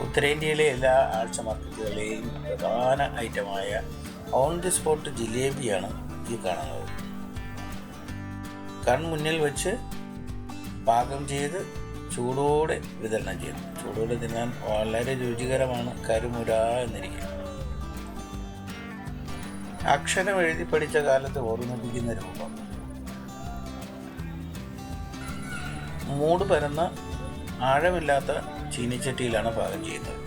ഉത്തരേന്ത്യയിലെ എല്ലാ ആഴ്ച മാർക്കറ്റുകളിലെയും പ്രധാന ഐറ്റമായ ഓൺ ദി സ്പോട്ട് ജിലേബിയാണ് ഈ കാണുന്നത്. കൺമുന്നിൽ വെച്ച് പാകം ചെയ്ത് ചൂടോടെ വിതരണം ചെയ്യുന്നു ചൂടോടെ തിന്നാൻ വളരെ രുചികരമാണ് കരുമുര എന്നിരിക്കും. അക്ഷരം എഴുതി പഠിച്ച കാലത്ത് ഓർമ്മിപ്പിക്കുന്ന രൂപം. മൂട് പരന്ന ആഴമില്ലാത്ത ചീനിച്ചട്ടിയിലാണ് പാകം ചെയ്യുന്നത്.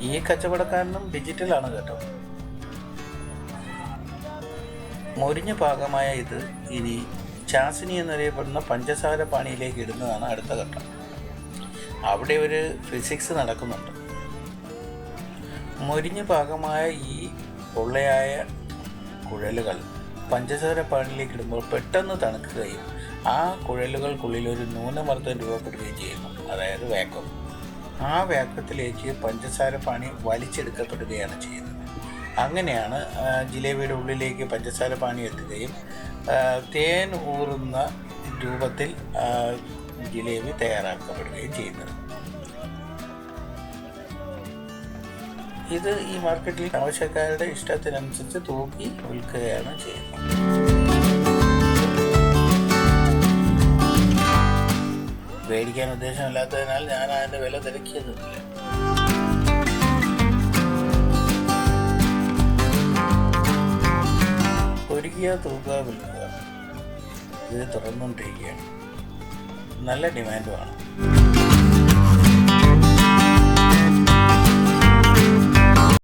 ഈ കച്ചവടക്കാരനും ഡിജിറ്റലാണ് കേട്ടോ. മൊരിഞ്ഞ പാകമായ ഇത് ഇനി ചാസിനി എന്നറിയപ്പെടുന്ന പഞ്ചസാര പാണിയിലേക്ക് ഇടുന്നതാണ് അടുത്ത ഘട്ടം. അവിടെ ഒരു ഫിസിക്സ് നടക്കുന്നുണ്ട്. മൊരിഞ്ഞ പാകമായ ഈ പൊള്ളയായ കുഴലുകൾ പഞ്ചസാര പാനിലേക്ക് ഇടുമ്പോൾ പെട്ടെന്ന് തണുക്കുകയും ആ കുഴലുകൾക്കുള്ളിൽ ഒരു ന്യൂനമർദ്ദം രൂപപ്പെടുകയും ചെയ്യുന്നു. അതായത് വാക്വം ആ വാക്വത്തിലേക്ക് പഞ്ചസാര പാണി വലിച്ചെടുക്കപ്പെടുകയാണ് ചെയ്യുന്നത്. അങ്ങനെയാണ് ജിലേബിയുടെ ഉള്ളിലേക്ക് പഞ്ചസാര പാണി എത്തുകയും തേൻ ഊറുന്ന രൂപത്തിൽ ജിലേബി തയ്യാറാക്കപ്പെടുകയും ചെയ്യുന്നത്. ഇത് ഈ മാർക്കറ്റിൽ ആവശ്യക്കാരുടെ ഇഷ്ടത്തിനനുസരിച്ച് തൂക്കി വിൽക്കുകയാണ് ചെയ്യുന്നത്. മേടിക്കാൻ ഉദ്ദേശമില്ലാത്തതിനാൽ ഞാൻ അതിന്റെ വില തിരക്കിയതുമില്ല. ഒരുക്കിയ തൂക്കുക വിൽക്കുക. ഇത് തുറന്നുകൊണ്ടിരിക്കുകയാണ്. നല്ല ഡിമാൻഡുമാണ്.